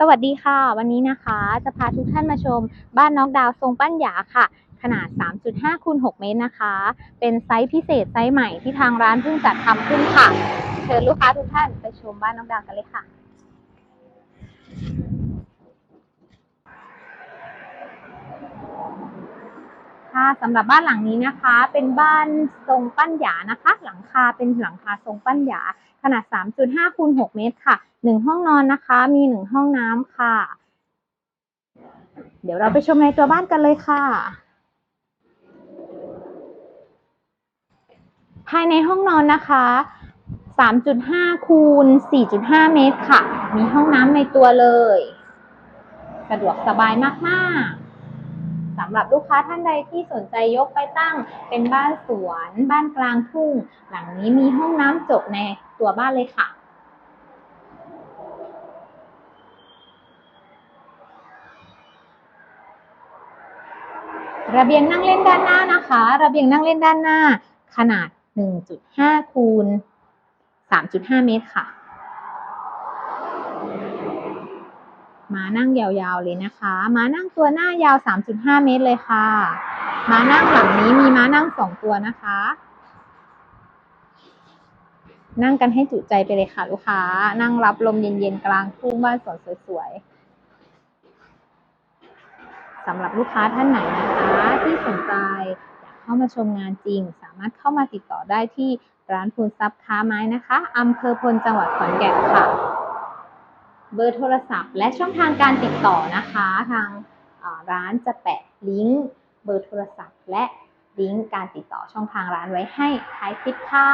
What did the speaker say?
สวัสดีค่ะ วันนี้นะคะจะพาทุกท่านมาชม บ้านน็อกดาวทรงปั้นหยาค่ะ ขนาด 3.5คูณ6เมตรนะคะ เป็นไซส์พิเศษไซส์ใหม่ที่ทางร้านเพิ่งจัดทำขึ้นค่ะ เชิญลูกค้าทุกท่านไปชมบ้านน็อกดาวกันเลยค่ะ ค่ะสำหรับบ้านหลังนี้นะคะ เป็นบ้านทรงปั้นหยานะคะ หลังคาเป็นหลังคาทรงปั้นหยา ขนาด 3.5คูณ6เมตรค่ะหนึ่งห้องนอนนะคะ มีหนึ่งห้องน้ำค่ะ เดี๋ยวเราไปชมในตัวบ้านกันเลยค่ะ ภายในห้องนอนนะคะ 3.5คูณ4.5 เมตรค่ะ มีห้องน้ำในตัวเลย สะดวกสบายมาก ๆำหรับลูกค้าท่านใดที่สนใจยกไปตั้งเป็นบ้านสวน บ้านกลางทุ่ง หลังนี้มีห้องน้ำจบในตัวบ้านเลยค่ะระเบียงนั่งเล่นด้านหน้านะคะ ระเบียงนั่งเล่นด้านหน้า ขนาด 1.5 คูณ 3.5 เมตรค่ะ มานั่งยาวๆเลยนะคะ ม้านั่งตัวหน้ายาว 3.5 เมตรเลยค่ะ ม้านั่งหลังนี้มีม้านั่งสองตัวนะคะ นั่งกันให้จุใจไปเลยค่ะลูกค้า นั่งรับลมเย็นๆกลางทุ่งบ้านสวนสวยๆสำหรับลูกค้าท่านไหนนะคะที่สนใจอยากเข้ามาชมงานจริง สามารถเข้ามาติดต่อได้ที่ร้านพูนซับค้าไม้นะคะอำเภอพลจังหวัดขอนแก่นค่ะ เบอร์โทรศัพท์ และช่องทางการติดต่อนะคะ ทางร้านจะแปะลิงก์เบอร์โทรศัพท์ และลิงก์การติดต่อช่องทางร้านไว้ให้ท้ายคลิปค่ะ